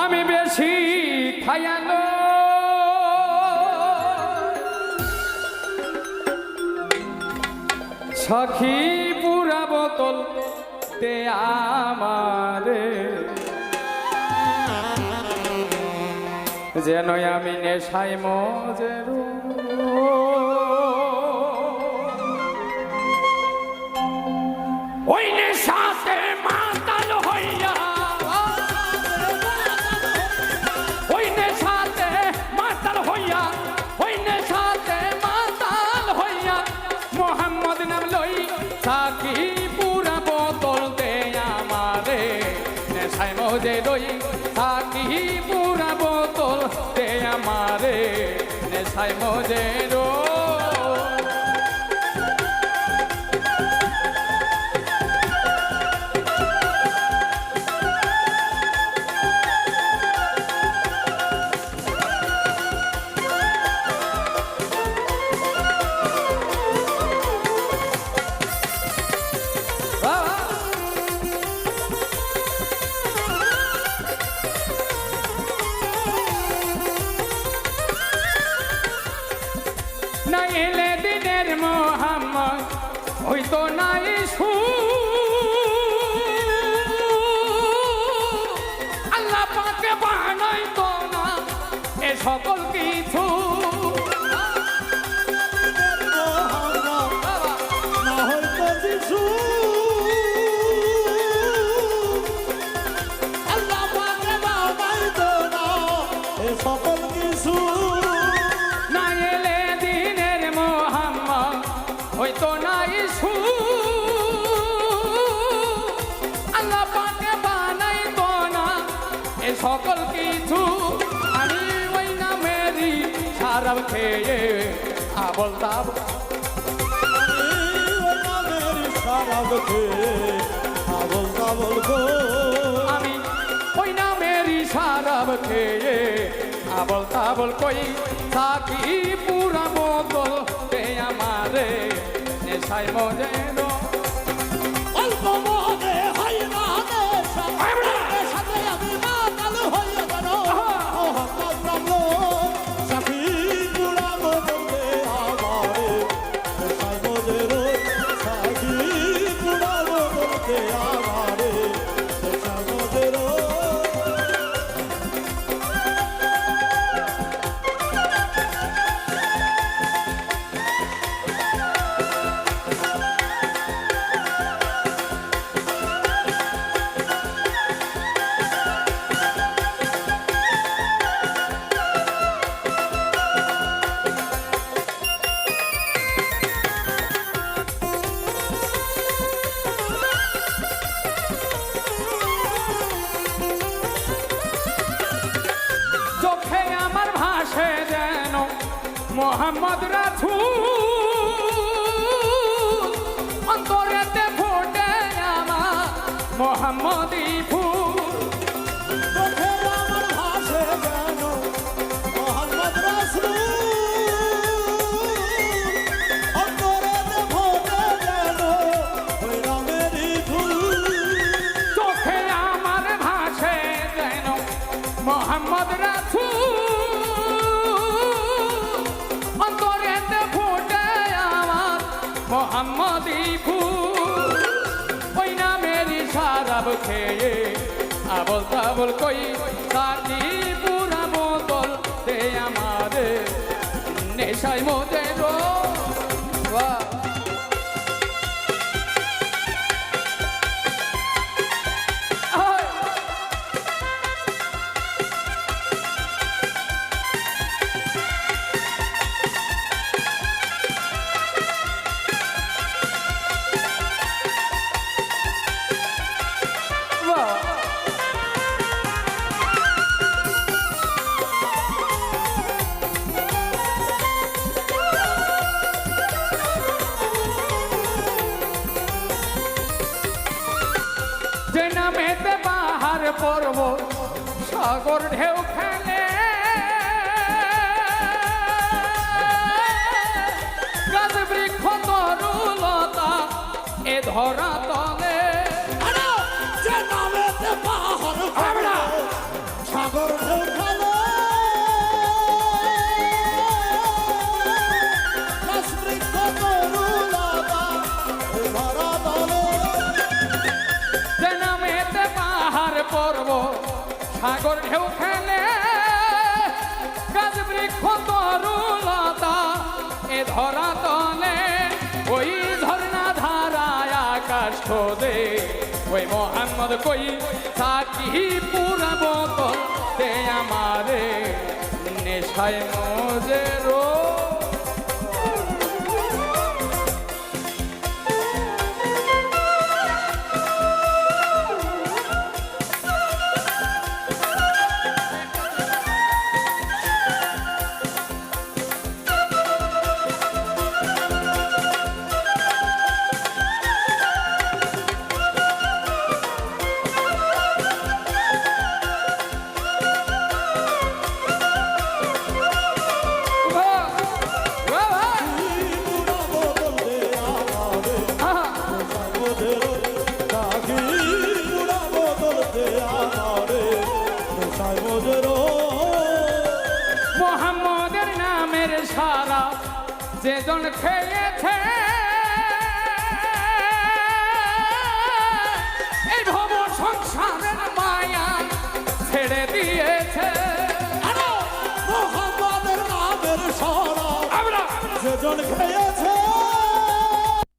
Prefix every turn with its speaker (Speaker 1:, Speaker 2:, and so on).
Speaker 1: আমি বেশি খায়ালো সখী পুরা বোতল তে আমারে। যেন আমি নেশাই মজের। ওই নেশাতে মাতাল সাকি পুরা বোতল দে আমারে। নেশায় মজে রই থাকি পুরা বোতল দে আমারে। নেশায় মজে রই হইতো নাই সু আল্লাহ পাকে বানাইতো না এ সকল
Speaker 2: আল্লাহ পাকে বানাইতো না এ সকল কিছু
Speaker 1: আমি ওই নামেরই সারাব খেয়ে আবল তাব
Speaker 2: সারাব খেয়ে আবল তাবল গো
Speaker 1: আমি ওই নামেরই সারাব খেয়ে আবল তাবল কই থাকি পুরা বোতল তে আমারে? নেশায় মজে রো
Speaker 2: অল্প মনে মোহাম্মদ
Speaker 1: রাছু অন্তরেতে ফোটে আমার মোহাম্মদী ফুল।
Speaker 2: মোহাম্মদ রাসূল
Speaker 1: সারাব খেয়ে আবল তাবল কই? সাথী পুরা বোতল দে আমাদের। নেশায় মজে রো পর্ব সাগর ঢেউ খেলে গাছ বৃক্ষ তরুলতা এ ধরা
Speaker 2: সাগর
Speaker 1: ঢেউ খেলে গাছ বৃক্ষ তরুলতা, এ ধরা তলে ওই ঝর্ণা ধারায় আকাশ খোদে। ওই মোহাম্মদ কই সাকি পুরা বোতল দে আমারে নেশায় মজে রো
Speaker 2: ওদের
Speaker 1: মোহাম্মদের নামের সারা যে জন খেয়েছে। এই ভব সংসারের মায়া ছেড়ে দিয়েছে।
Speaker 2: মোহাম্মদের নামের সারা
Speaker 1: আমরা
Speaker 2: যেজন খেয়েছে।